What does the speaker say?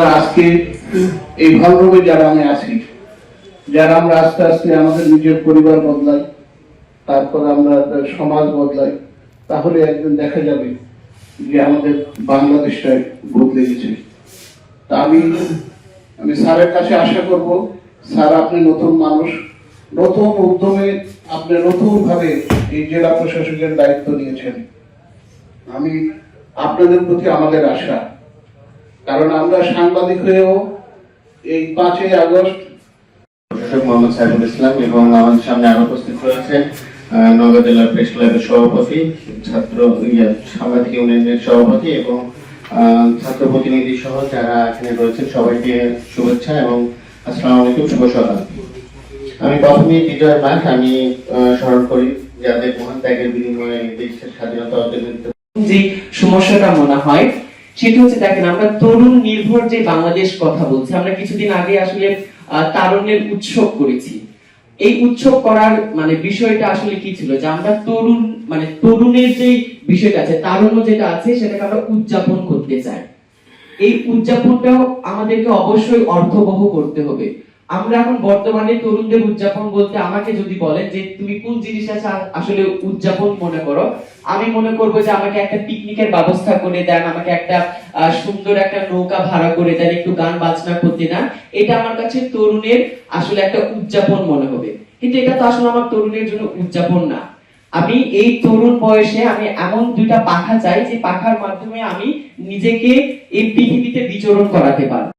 আজকে এই ভালোভাবে যারা আমি আছি। যারা আমরা আস্তে আস্তে আমাদের নিজের পরিবার বদলাই, তারপর আমরা সমাজ বদলাই, তাহলে একদিন দেখা যাবে যে আমাদের বাংলাদেশটা বদলে গেছে। তা আমি আমি স্যারের কাছে আশা করব, স্যার আপনি নতুন মানুষ, নতুন উদ্যমে আপনি নতুন ভাবে এই জেলা প্রশাসকের দায়িত্ব নিয়েছেন। আমি আপনাদের প্রতি আমাদের আশা। কারণ আমরা সাংবাদিক হয়েও এই পাঁচই আগস্ট প্রশাসক মোহাম্মদ সাইফুল ইসলাম এবং আমাদের সামনে আরও উপস্থিত রয়েছেন জেলা প্রেস ক্লাবের সভাপতি ছাত্র ইয়ে, সাংবাদিক ইউনিয়নের সভাপতি এবং ছাত্র প্রতিনিধি সহ যারা এখানে রয়েছেন সবাইকে শুভেচ্ছা এবং আসসালামু আলাইকুম শুভ সকাল। আমি প্রথমে বিজয় মাস আমি আহ, স্মরণ করি যাদের মহান ত্যাগের বিনিময়ে দেশের স্বাধীনতা অর্জনের যে সমস্যাটা মনে হয় সেটা হচ্ছে, দেখেন, আমরা তরুণ নির্ভর যে বাংলাদেশ কথা বলছি, আমরা কিছুদিন আগে আসলে তারুণ্যের উৎসব করেছি। এই উৎসব করার মানে বিষয়টা আসলে কি ছিল? যে আমরা তরুণ মানে তরুণের যে বিষয়টা আছে, তারুণ্য যেটা আছে, সেটাকে আমরা উদযাপন করতে চাই। এই উদযাপনটাও আমাদেরকে অবশ্যই অর্থবহ করতে হবে। আমরা এখন বর্তমানে তরুণদের উদযাপন বলতে আমাকে যদি বলেন যে তুমি কোন জিনিসটা আসলে উদযাপন মনে করো? আমি মনে করব যে আমাকে একটা পিকনিকের ব্যবস্থা করে দেন, আমাকে একটা সুন্দর একটা নৌকা ভাড়া করে দেন, একটু গান বাজনা করতে দেন এটা আমার কাছে তরুণের আসলে একটা উদযাপন মনে হবে। কিন্তু এটা তো আসলে আমার তরুণের জন্য উদযাপন না। আমি এই তরুণ বয়সে আমি এমন দুইটা পাখা চাই যে পাখার মাধ্যমে আমি নিজেকে এই পৃথিবীতে বিচরণ করাতে পারব।